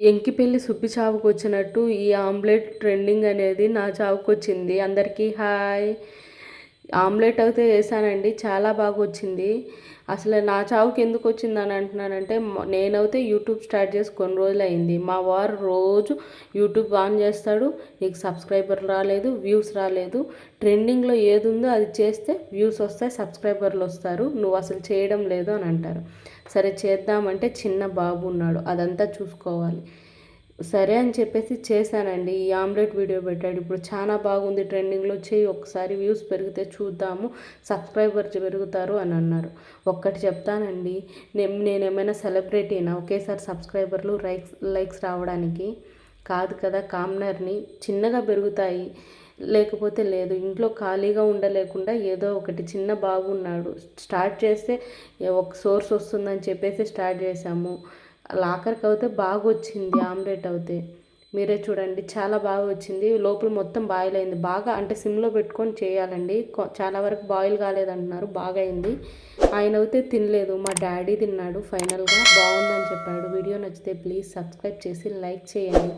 ఎంకిపెల్లి సుబ్బి చావుకు వచ్చినట్టు ఈ ఆమ్లెట్ ట్రెండింగ్ అనేది నా చావుకు వచ్చింది అందరికీ హాయ్. ఆమ్లెట్ అయితే వేసానండి చాలా బాగా వచ్చింది అసలు నా చావుకి ఎందుకు వచ్చింది అని అంటున్నానంటే నేనైతే యూట్యూబ్ స్టార్ట్ చేసి కొన్ని రోజులు అయింది మా వారు రోజు యూట్యూబ్ ఆన్ చేస్తాడు నీకు సబ్స్క్రైబర్ రాలేదు వ్యూస్ రాలేదు. ట్రెండింగ్లో ఏది ఉందో అది చేస్తే వ్యూస్ వస్తాయి సబ్స్క్రైబర్లు వస్తారు. నువ్వు అసలు చేయడం లేదు అని అంటారు. సరే చేద్దామంటే చిన్న బాబు ఉన్నాడు అదంతా చూసుకోవాలి. సరే అని చెప్పేసి చేశానండి. ఈ ఆమ్లెట్ వీడియో పెట్టాడు. ఇప్పుడు చాలా బాగుంది. ట్రెండింగ్లో చేయి ఒకసారి వ్యూస్ పెరిగితే చూద్దాము. సబ్స్క్రైబర్స్ పెరుగుతారు అని అన్నారు. ఒక్కటి చెప్తానండి. నేను నేనేమైనా సెలబ్రిటీనా? ఒకేసారి సబ్స్క్రైబర్లు లైక్స్ లైక్స్ రావడానికి కాదు కదా. కామ్నర్ని చిన్నగా పెరుగుతాయి. లేకపోతే లేదు. ఇంట్లో ఖాళీగా ఉండలేకుండా ఏదో ఒకటి చిన్న బాగున్నాడు స్టార్ట్ చేస్తే ఒక సోర్స్ వస్తుందని చెప్పేసి స్టార్ట్ చేశాము. లాకర్కి అయితే బాగా వచ్చింది ఆమ్లెట్ అయితే మీరే చూడండి చాలా బాగా వచ్చింది లోపల మొత్తం బాయిల్ అయింది. బాగా అంటే సిమ్లో పెట్టుకొని చేయాలండి. చాలా వరకు బాయిల్ కాలేదంటున్నారు బాగా అయింది ఆయన అయితే తినలేదు. మా డాడీ తిన్నాడు ఫైనల్గా. బాగుందని చెప్పాడు. వీడియో నచ్చితే ప్లీజ్ సబ్స్క్రైబ్ చేసి లైక్ చేయండి.